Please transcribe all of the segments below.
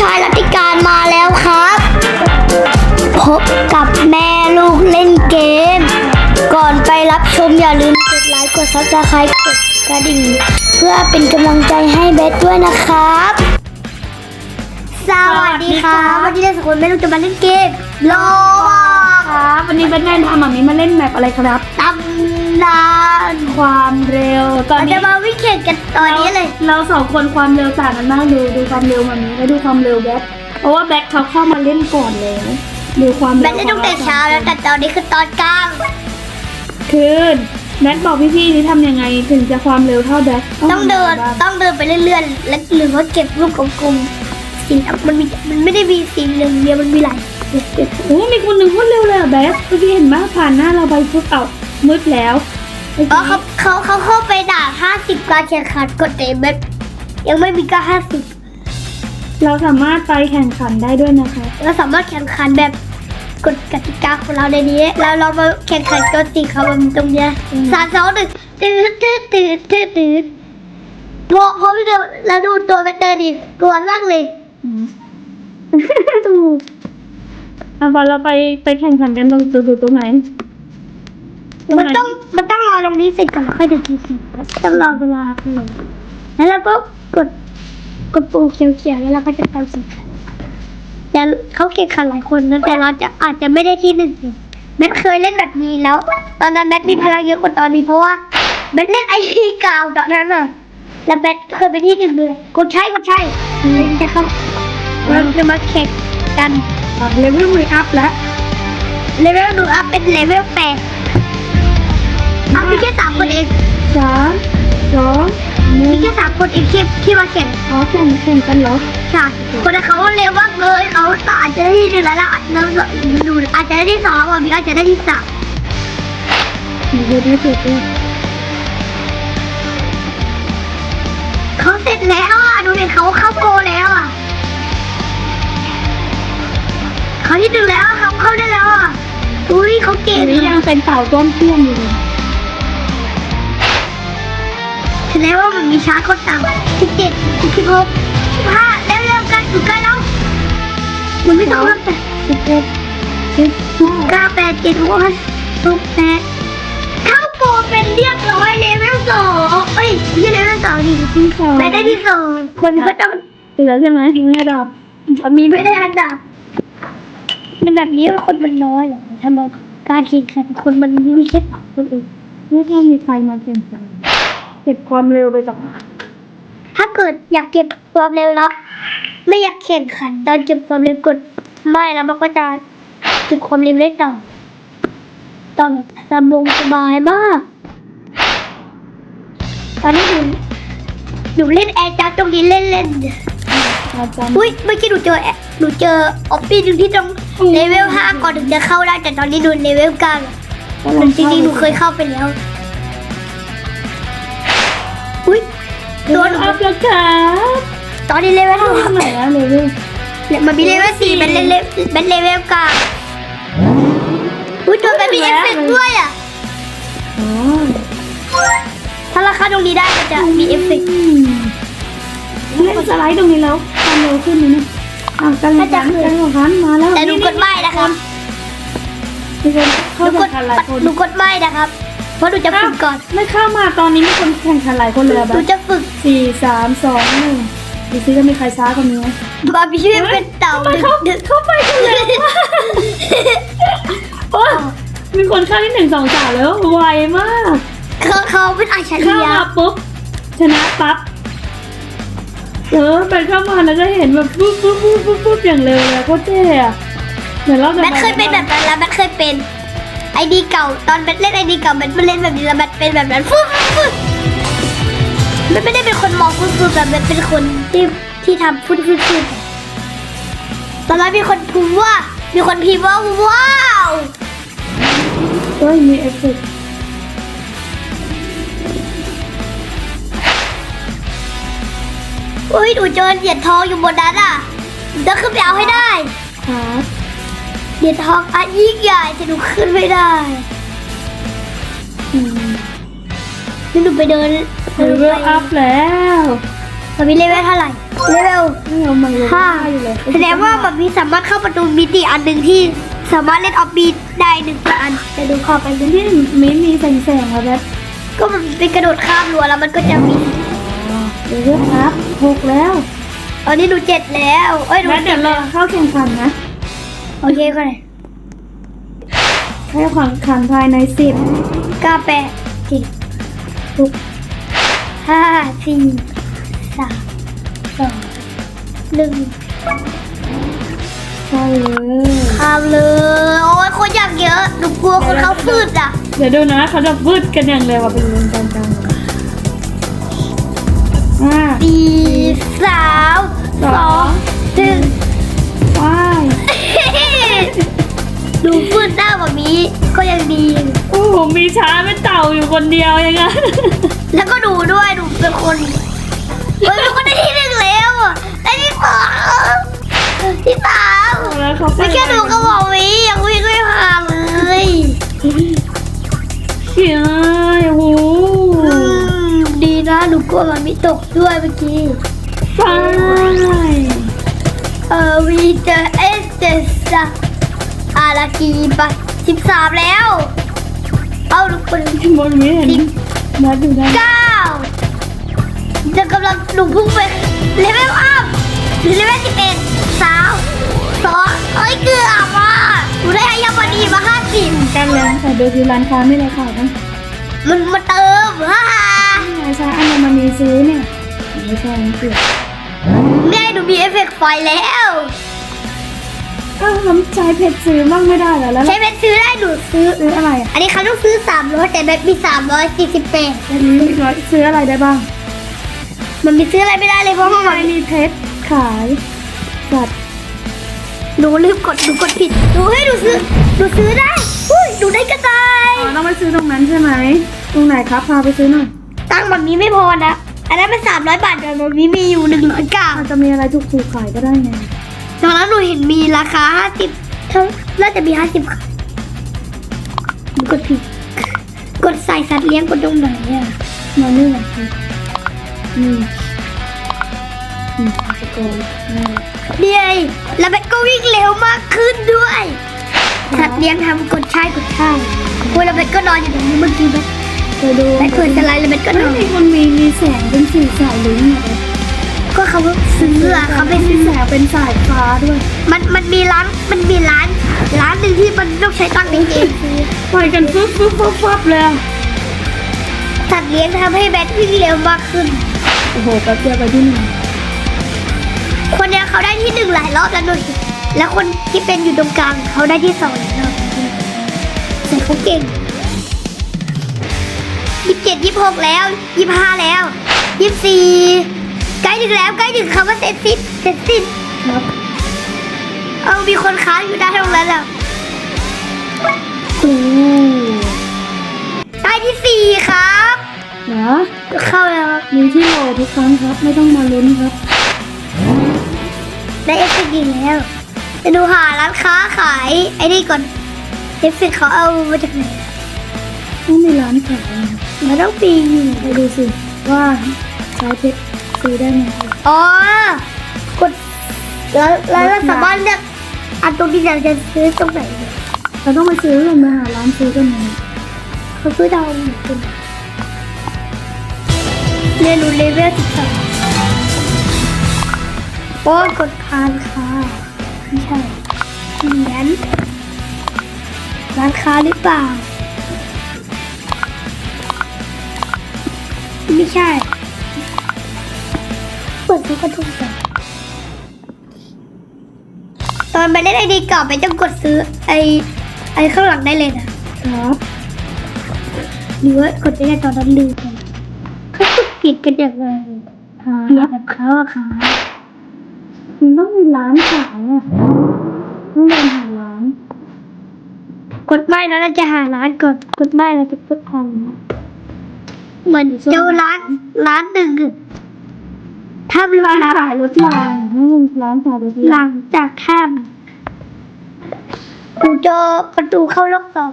ชายรัติการมาแล้วครับ พบกับแม่ลูกเล่นเกม ก่อนไปรับชมอย่าลืมกดไลค์กดซับสไครต์กดกระดิ่ง เพื่อเป็นกำลังใจให้เบสด้วยนะครับ สวัสดีครับวันนี้เราสองคนแม่ลูกจะมาเล่นเกมโลบอกครับวันนี้แบทแมนพามามีมาเล่นแมปอะไรครับตำนานความเร็วตอนเรานี้จะมาวิ่งแข่งกันตอนนี้เลยเราสองคนความเร็วต่างกันมากดูดูความเร็วมามีแล้วดูความเร็วแบทเพราะว่าแบทเขาเข้ามาเล่นก่อนแล้วดูความเร็วแบทเล่นตั้งแต่เช้าแล้วแต่ตอนนี้คือตอนกลางคือแบทบอกพี่ๆนี่ทำยังไงถึงจะความเร็วเท่าแบทต้องเดินทำยังไงบ้างต้องเดินไปเรื่อยๆ และหรือว่าเก็บลูกกลมๆสีมันมีมันไม่ได้มีสีเหลืองเดียวมันมีหลายสี โอ้มีคนหนึ่งพูดเร็วเลยอะแบทพี่เห็นไหมผ่านหน้าเราไปปุ๊บเอามืดแล้วเมื่ออ๋อกี้เขาเขาเขาเข้าไปด่า50การแข่งขันกดเต็มแบบยังไม่มีก็50เราสามารถไปแข่งขันได้ด้วยนะคะ เราสามารถแข่งขันแบบกฎกติกาของเราในนี้แล้วเรามาแข่งขันกันสิครับมันตรงเนี้ยสามสองหนึ่งตื่นตื่นตื่นตื่นตื่นพอพอพี่เดินแล้วดูตัวมันเดินดิตัวนั่งเลยถูก อะพอเราไปไปแข่งขันกันตรงตรงตรงไหนตรงมันไหนต้องมันต้องรอตรงนี้เสร็จก่อนแล้วค่อยเดินทีสิต้องรอเวลาเลยแล้วเราก็กดกดปุ่มเขียวๆแล้วเราก็จะทำสิแต่เขาแข่งขันหลายคนนะแต่เราจะอาจจะไม่ได้ที่หนึ่งแมทเคยเล่นแบบนี้แล้ว ตอนนั้นแมทมีพลังเยอะกว่าตอนนี้เพราะว่าแมทเล่นไอทีเกาวตอนนั้นอะแล้วแมทเคยไปที่หนึ่งเลยกดใช่กดใช่จะเข้าเราจะมาแข่งกัน อะเลเวลมืออัพแล้วเลเวลดูอัพเป็นเลเวลแปดเอามีแค่สามคนเองสามสองหนึ่มีงแค่สามคนเองที่ที่มาแข่งอ๋อแข่งแข่งกันเหรอใช่คนนั้นเขาเร็วมากเลยเขาอาจจะได้ที่หนึ่งแล้วล่ะเราดูอาจจะได้ที่สองอะมีอาจจะได้ที่สามดูดูดูดูดูเขาเสร็จแล้วอะดูดิเขาเข้าโกแล้วอะ เขาที่หนึ่งแล้วเขาเข้าได้แล้วอะอุ้ยเขาเก่งอันนี้ยังเป็นเต่าต้นเตี้ยมอยู่เลยแสดงว่ามันมีช้าคนต่ำสิบเจ็ดสิบหกสิบห้าแล้วเริ่มกันอยู่ใกล้แล้วมันไม่ต้องเริ่มแต่สิบเอ็ดสิบห้าเก้าแปดเจ็ดหกหกแปดเข้าโปรเป็นเรียบร้อยเลเวลสองเอ้ยไม่ใช่เลเวลสองดิที่สองไม่ได้ที่สองคนก็ต้องเหลือใช่ไหมถึงระดับมีไม่ได้อันดับมัน แบบนี้คนมันน้อยเหรอทำไมการแข่งขันคนมันไม่ใช่คนอื่นไม่ต้องมีใครมาเปลี่ยนแปลงเก็บความเร็วไปจากถ้าเกิดอยากเก็บความเร็วแล้วไม่อยากแข่งขันตอนเก็บความเร็วกดไม่แล้วมันก็จะเก็บความเร็วได้ต่ำต่ำสบงสบายมาก ตอนนี้หนูหนูเล่นแอร์จัดตรงนี้เล่นเล่นอุ้ยเมื่อกี้หนูเจอหนูเจอออฟฟี่หนึ่งที่ต้อง เลเวลห้าก่อนถึงจะเข้าได้แต่ตอนนี้หนูเลเวลเก้าแล้วจริงๆหนูเคยเข้าไปแล้ว อุ้ยตัตัววหหนูนูอัพแล้วครับตอนนี้เลเวลเข้าเท่าทางไหนอะเลเวลมันมีเลเวลสี่เป็นเลเวลเป็นเลเวลเก้าอุ้ยตัวมันมีเอฟเฟกต์ด้วยอะอ๋อถ้าราคาตรงนี้ได้มันจะมีเอฟเฟกต์อืมเล่นสไลด์ตรงนี้แล้วความเร็วขึ้นไหมเนี่ยอะกันเลยกันกันของคันมาแล้วแต่หนูกดไม่นะครับมีคนหเข้านูกแข่ดงขันหลายคนหนูกดไม่นะครับ เพราะหนูจะฝึกก่อน ไม่เข้ามาตอนนี้มีคนแข่งขันหลายคนเลยอะหแบนูบจะฝึกสี่สามสองหนึ่งดูซิจะมีใครช้ากว่านี้ไหมบาร์บี้ช่วยเป็นเต่าทำไมเขาดึกเข้าไปกันเร็วมากโอ้ยมีคนเข้าที่หนึ่งสองสามแล้วไวมาก เขาเขาเป็นอาชเข้าญะมาปุ๊บชนะปั๊บ เออไปเข้ามาแล้วก็เห็นแบบปุ๊บปุ๊บปุ๊บปุ๊บปุ๊บอย่างเร็วเลยโคตรเท่อะเดี๋ยวเราจะแบทเคยเป็นแบบนั้นแล้วแบทเคยเป็นไอดีเก่าตอนแบทเล่นไอดีเก่าแบทมาเล่นแบบนี้แล้วแบทเป็นแบบนั้นฟึ๊บฟึ๊บแบทไม่ได้เป็นคนมองฟึ๊บฟึ๊บแบบแบทเป็นคนที่ที่ทำฟึ๊บฟึ๊บฟึ๊บตอนนั้นมีคนพูดว่ามีคนพิมพ์ว่าว้าวเฮ้ยมีเอฟเฟกต์ อุ้ยหนูเจอเหรียญทองอยู่บนนั้นอะหนูต้องขึ้นไปเอาให้ได้ครับเหรียญทองอันยิ่งใหญ่แต่หนูขึ้นไม่ได้อืมแล้วหนูไปเดินเลเวลอัพแล้วตอนนี้เลเวลเท่าไหร่เลเวลนี่ไงเอาไมโลค่ะได้อยู่เลยแสดงว่าแบบมีสามารถเข้าประตูมิติอันหนึ่งที่สามารถเล่นออฟบีได้หนึ่งอันจะดูเข้าไปดูที่มีมีแสงๆแล้วแบบก็มันเป็นกระโดดข้ามรั้วแล้วมันก็จะมี เดี๋ยวเลือกครับหกแล้วตอนนี้ดูเจ็ดแล้ว เอ้ยดูแล้วเดี๋ยวเราเข้าแข่งขันนะโอเคก็เลยแค่แข่งขันภายในสิบเก้าแปดเจ็ดหกห้าสี่สามสองหนึ่งใช่เลยข้ามเลย โอ้ยคนอยากเยอะหนูกลัวคนเขาฟืดอะ เดี๋ยวดูนะเขาจะวืดกันอย่างเร็วอะเป็นวงการจังเลย อ่าสี่สามสองหนึ่งว้ายดูฟืดหน้าแบบนี้ก็ยังดี โอ้โหมีช้าเป็นเต่าอยู่คนเดียวยังไงแล้วก็ดูด้วยดูเป็นคนเฮ้ยเป็นคนได้ที่หนึ่งแล้วอะได้ที่สองที่สามแล้วเขาไปไม่แค่ดู ลัวมันไม่ตกด้วยเมื่อกี้ไปเออวีเจอเอสเจสอารากีปะสิบสามแล้ว เอาทุกคนบนนี้เห็นมาดูได้เก้าจะกำลังหนูพุ่งไปเลเวลอัพเลเวลสิบเอ็ดสามสองเอ้ยเกือบอะหนูได้อายาบดีมาห้าสิบกันเลยแต่ดูที่ร้านค้าไม่ได้ขายนะมันมาเติมฮ่า ฮ่าไงซะอันนี้มันมีซื้อเนี่ยไม่ใช่ไม่เกี่ยวแม่หนูมีเอฟเฟกต์ไฟแล้วก็น้ำใจเผ็ดซื้อบ้างไม่ได้เหรอแล้วใช้เป็นซื้อได้หนูซื้อ ซื้ออะไรอะอันนี้เขาต้องซื้อ300แต่แบบมี348อันนี้ซื้ออะไรได้บ้าง มันมีซื้ออะไรไม่ได้เลยเพราะว่าไม่มันมีเพชรขายสัตว์หนูลืมกดหนูกดผิดหนูให้หนูซื้อหนูซื้อได้อุ้ยหนูได้กระต่าย อ๋อต้องไปซื้อตรงนั้นใช่ไหม ตรงไหนครับ พาไปซื้อหน่อย ตังค์แบบนี้ไม่พอนะ อันนั้นเป็น300บาทแต่แบบนี้มีอยู่100กาอาจจะมีอะไรถูกๆขายก็ได้ไงตอนนั้นหนูเห็นมีราคา50เท่าน่าจะมี50ค่ะหนูกดผิด กดใส่สัตว์เลี้ยงกดตรงไหนอะมานี่หน่อยสินี่นี่สกอร์นี่นี่ไงแล้วมันก็วิ่งเร็วมากขึ้นด้วย สัตว์เลี้ยงทำกดใช่กดใช่เวลามันก็นอนอยู่ตรงนี้เมื่อกี้มันเคยดูแม่เปิดสไลด์แล้วมันก็นไม่อนมีคนมีมีแสงเป็นสีสายลุ้งเนี่ยก็เขาซื้ออะเขาไปมีซื้อแสงเป็นสายฟ้าด้วย มันมันมีร้านมันมีร้านร้านหนึ่งที่มันต้องใช้ตังค์ในเกมซื้อไปกันฟึบฟึบฟับฟับเลยอะสัตว์เลี้ยงทำให้แบทวิ่งเร็วมากขึ้น โอ้โหแป๊บเดียวไปที่หนึ่งคนเนี้ยเขาได้ที่หนึ่งหลายรอบแล้วหนุ่ยแล้วคนที่เป็นอยู่ตรงกลางเขาได้ที่สองหลายรอบแต่เขาเก่ง ยี่สิบเจ็ดยี่สิบหกแล้วยี่สิบห้าแล้วยี่สิบสี่ใกล้ถึงแล้วใกล้ถึงคำว่าเสร็จสิ้นเสร็จสิ้นครับเอามีคนค้างอยู่ด้านตรงนั้นแล้วโอ้ได้ที่สี่ครับเหรอเข้าแล้วครับมีที่โหลทุกครั้งครับไม่ต้องมาลุ้นครับ ได้เอฟเฟกต์อีกแล้วจะดูหาร้านค้าขายไอ้นี่ก่อนเอฟเฟกต์เขาเอามาจากไหนต้องมีร้านขาย นะครับมันต้องปีอยู่ไปดูสิว่าใช้เพชรซื้อได้ไหมครับอ๋อกดแล้วแล้วเราสามารถเลือกอันตรงที่เราจะซื้อตรงไหนเนี่ยเราต้องไปซื้อกันมาหาร้านซื้อกันนะเขาซื้อดาวหนึ่งคนเรียนรู้เลเวลสิบสองโอ้ยกดพานค่ะไม่ใช่เหรียญร้านค้าหรือเปล่า ไม่ใช่ เปิดซื้อกระทุ่มกันตอนไปเล่นไอดีเก่าไปต้องกดซื้อไอไอข้างหลังได้เลยนะครับหรือว่ากดได้แค่ตอนนั้นลืมไปเขากดผิดกันอย่างไรหาเรียกแบบเขาอะค่ะมันต้องมีร้านขายอะต้องเดินหาร้าน กดไม่แล้วเราจะหาร้านก่อนกดไม่เราจะกดของ เหมือนเจอร้านร้านหนึ่งอะถ้าร้านขายรถรางนี่ร้านขายรถหรางลังจากข้ามกูเจอประตูเข้าล็อกสอง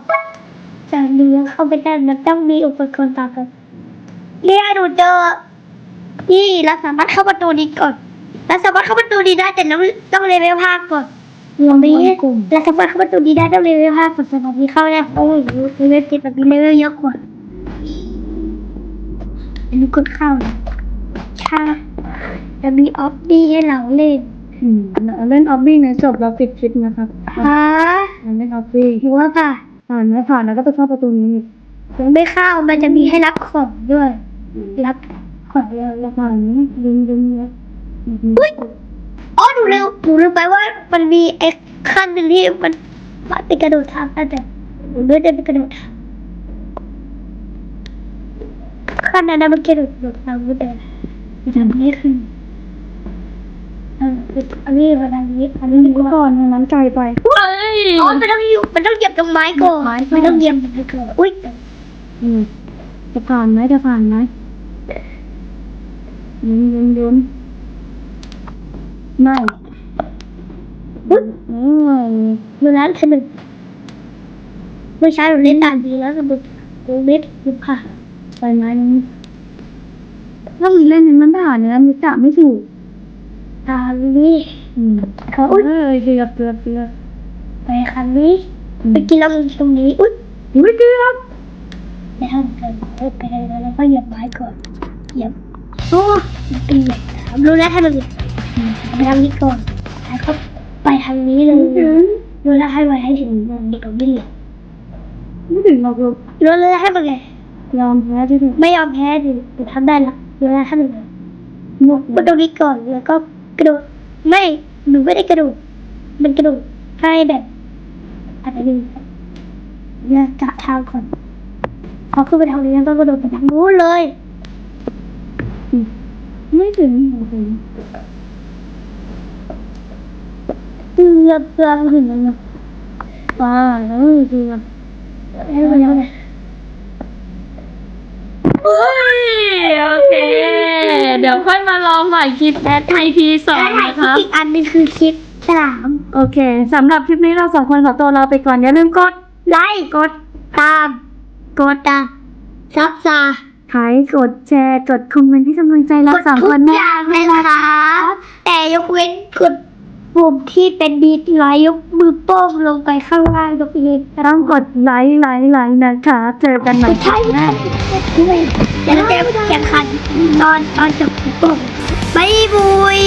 จากเรือเข้าไปได้มันต้องมีอุปกรณ์ตามกันเนี่ยหนูเจอนี่เราสามารถเข้าประตูนี้ก่อนเราสามารถเข้าประตูดีได้แต่ต้องต้องเลเวลภาคก่อนเราไม่เราสามารถเข้าประตูดีได้ต้องเลเวลภาคก่อนสำหรับที่เข้าได้โอ้ยเลเวลเจ็ดแบบนี้เลเวลเยอะกว่า อันนี้กดเข้าเลยค่ะจะมีออฟดี้ให้เราเล่นอืมเล่นออบบี้ในจบเราปิดคลิปนะครับฮะเล่นออบบี้หัวค่ะผ่านไม่ผ่านแล้วก็จะเข้าประตูนี้ยังไม่เข้ามันจะมีให้รับของด้วย รับของเร็วแล้วผ่านนี้ดึงดึงเนี่ยอุ้ยอ๋อหนูลืมหนูลืมไปว่ามันมีไอ้ขั้นหนึ่งที่มันมันเป็นกระโดดทางกันแต่หนูไม่ได้เป็นกระโดดทาง ขั้นนั้นนะมันกระโดดกระโดดทางไม่ได้ทำนี้ขึ้นเอออันนี้อันนี้อันนี้ดีกว่าก่อนอันนั้นไกลไปเฮ้ยอ๋อมันต้องอยู่มันต้องเหยียบตรงไม้ก่อนไม้ก่อนมันต้องเหยียบตรงไม้ก่อนอุ้ยอืมจะผ่านไหมจะผ่านไหมดึงดึงดึงไม่อุ๊ยอืมดูนั้นสนุกเมื่อเช้าหนูเล่นด่านดีแล้วสนุกหนูเล่นดูค่ะ ไปไหมถ้ามีเล่นนี้มันผ่านเนี่ยมันจะไม่ถูกทางนี้อืมเขาเอ้อุ้ยยเกือบเกือบเกือบไปคันนี้อืมไปกินแล้วมันตรงนี้อุ้ยไม่เกือบไม่ทำเกินเออไปเลยแล้วก็เหยียบไม้ก่อนเหยียบโอ้ตีเหล็กถามรู้แล้วถ้ามันไปทางนี้ก่อนแล้วก็ไปทางนี้เลยไม่ถึงรู้แล้วให้ไว้ให้ถึงเด็กกับวิ่งไม่ถึงหรอกลูกรู้แล้วให้มันไง ยอมแพ้ที่ถึงไม่ยอมแพ้ดิหนูทำได้ละรู้แล้วให้มันไงมุกกระโดดนี้ก่อนแล้วก็กระโดดไม่หนูไม่ได้กระโดดมันกระโดดให้แบบอะไรดีเนี่ยกะทางก่อนพอขึ้นไปทางนี้แล้วก็กระโดดไปทางนู้นเลยไม่ถึงไม่ถึงเกือบเกือบถึงแล้วนะอ่าแล้วเกือบให้ไปแล้วไง เฮ้ยโอเค เดี๋ยวค่อยมาลองใหม่คลิปแอดไอพีสองแล้วถ่ายนะคลิครับปอีกอันหนึงคือคลิปสลามโอเคสำหรับคลิปนี้เราสองคนขอตัวลาไปก่อน อย่าลืมกด ไลค์กดตาม กดตามซับซาขายกดแชร์กดคอมเมนต์ที่กำลังใจเรากดสองทุคกนอนะย่างเลยนะครับแต่ยกเว้นกดปุ่มที่เป็นดีไลค์ยกมือโป้งลงไปข้างล่างยกเองต้องกดไลค์ไลค์ไลค์นะคะ เจอกันใหม่คลิใช่ปหน้า ด้วยอย่าลืมแข่งขันตอนตอนจบปุ๊บบ๊ายบุย